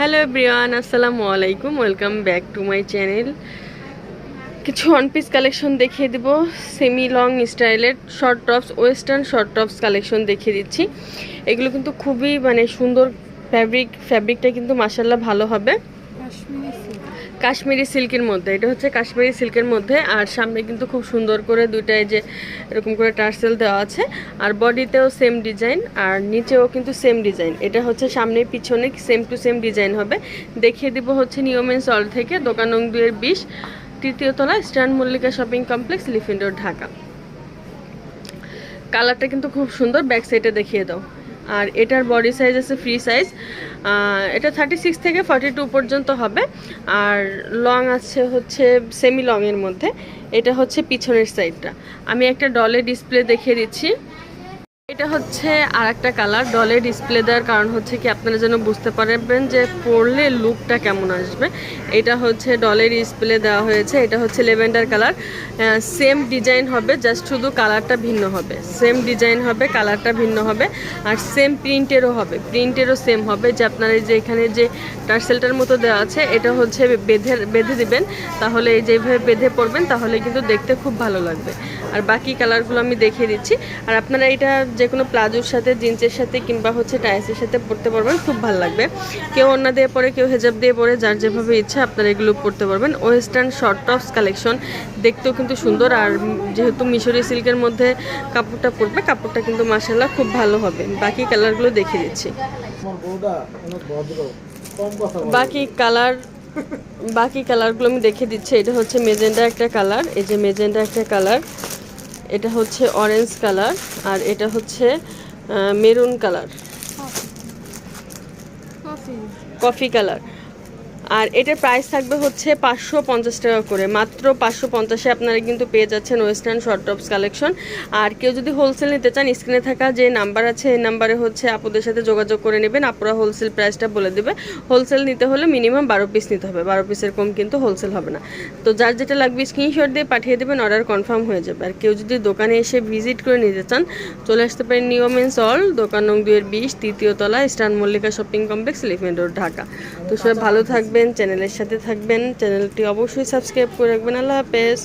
Hello Brian আসসালামু আলাইকুম। Welcome back to my channel কিছু ওয়ান পিস কালেকশন দেখিয়ে দিব। সেমি লং স্টাইলের short tops western short tops collection দেখিয়ে দিচ্ছি। এগুলো কিন্তু খুবই মানে সুন্দর ফ্যাব্রিক ফ্যাব্রিকটা কিন্তু মাসাল্লাহ ভালো হবে। কাশ্মীরি সিল্কের মধ্যে, এটা হচ্ছে কাশ্মীরি সিল্কের মধ্যে, আর সামনে কিন্তু খুব সুন্দর করে দুইটায় যে এরকম করে টার্সেল দেওয়া আছে, আর বডিতেও সেম ডিজাইন আর নিচেও কিন্তু সেম ডিজাইন এটা হচ্ছে সামনে পিছনে সেম টু সেম ডিজাইন হবে। দেখিয়ে দিব হচ্ছে নিয়মেন সল থেকে, দোকান নং দুয়ের বিশ, তৃতীয় তলা, স্ট্যান্ড মল্লিকা শপিং কমপ্লেক্স লিফিন্ডোর ঢাকা। কালারটা কিন্তু খুব সুন্দর, ব্যাক সাইডে দেখিয়ে দাও। আর এটার বডি সাইজ আছে ফ্রি সাইজ এটা থার্টি সিক্স থেকে ফর্টি টু পর্যন্ত হবে। আর লং আছে হচ্ছে সেমি লংয়ের মধ্যে। এটা হচ্ছে পিছনের সাইডটা আমি একটা ডলে ডিসপ্লে দেখিয়ে দিচ্ছি। এটা হচ্ছে আর একটা কালার ডলে ডিসপ্লে দেওয়ার কারণ হচ্ছে কি আপনারা যেন বুঝতে পারবেন যে পরলে লুকটা কেমন আসবে। এটা হচ্ছে ডলে ডিসপ্লে দেওয়া হয়েছে, এটা হচ্ছে লেভেন্ডার কালার। সেম ডিজাইন হবে জাস্ট শুধু কালারটা ভিন্ন হবে। সেম ডিজাইন হবে, কালারটা ভিন্ন হবে, আর সেম প্রিন্টেরও হবে। প্রিন্টেরও সেম হবে, যে আপনারা এই যে এখানে যে টার্সেলটার মতো দেওয়া আছে, এটা হচ্ছে বেঁধে বেঁধে দিবেন, তাহলে এই যেভাবে বেঁধে পড়বেন তাহলে কিন্তু দেখতে খুব ভালো লাগবে। আর বাকি কালারগুলো আমি দেখিয়ে দিচ্ছি। আর আপনারা এটা যে কোনো প্লাজোর সাথে, জিন্সের সাথে কিংবা হচ্ছে টাইসের সাথে পরতে পারবেন, খুব ভালো লাগবে। কেউ অন্য দিয়ে পরে, কেউ হেজাব দিয়ে পরে, যার যেভাবে ইচ্ছা আপনারা এগুলো পরতে পারবেন। ওয়েস্টার্ন শর্ট টপস কালেকশন, দেখতেও কিন্তু সুন্দর। আর যেহেতু মিশরি সিল্কের মধ্যে কাপড়টা পরবে, কাপড়টা কিন্তু মাসাল্লাহ খুব ভালো হবে। বাকি কালারগুলো দেখে দিচ্ছি। বাকি কালার, বাকি কালারগুলো আমি দেখে দিচ্ছি। এটা হচ্ছে মেজেন্ডা একটা কালার। এই যে মেজেন্ডা একটা কালার। এটা হচ্ছে অরেঞ্জ কালার আর এটা হচ্ছে মেরুন কালার কফি কালার আর এটার প্রাইস থাকবে হচ্ছে পাঁচশো পঞ্চাশ টাকা করে। মাত্র পাঁচশো পঞ্চাশে আপনারা কিন্তু পেয়ে যাচ্ছেন ওয়েস্টার্ন শর্ট টপস কালেকশন আর কেউ যদি হোলসেল নিতে চান স্ক্রিনে থাকা যে নাম্বার আছে, এই নাম্বারে হচ্ছে আপুদের সাথে যোগাযোগ করে নেবেন। আপুরা হোলসেল প্রাইসটা বলে দেবে। হোলসেল নিতে হলে মিনিমাম বারো পিস নিতে হবে। বারো পিসের কম কিন্তু হোলসেল হবে না। তো যার যেটা লাগবে স্ক্রিনশট দিয়ে পাঠিয়ে দেবেন অর্ডার কনফার্ম হয়ে যাবে। আর কেউ যদি দোকানে এসে ভিজিট করে নিতে চান, চলে আসতে পারেন নিয়মেন্স অল দোকান নং দুয়ের বিশ, তৃতীয় তলা stand Mallika shopping complex Elephant Road Dhaka. তো সবাই ভালো থাকবেন চ্যানেলের সাথে থাকবেন। চ্যানেলটি অবশ্যই সাবস্ক্রাইব করে রাখবেন। আল্লাহ হাফেজ।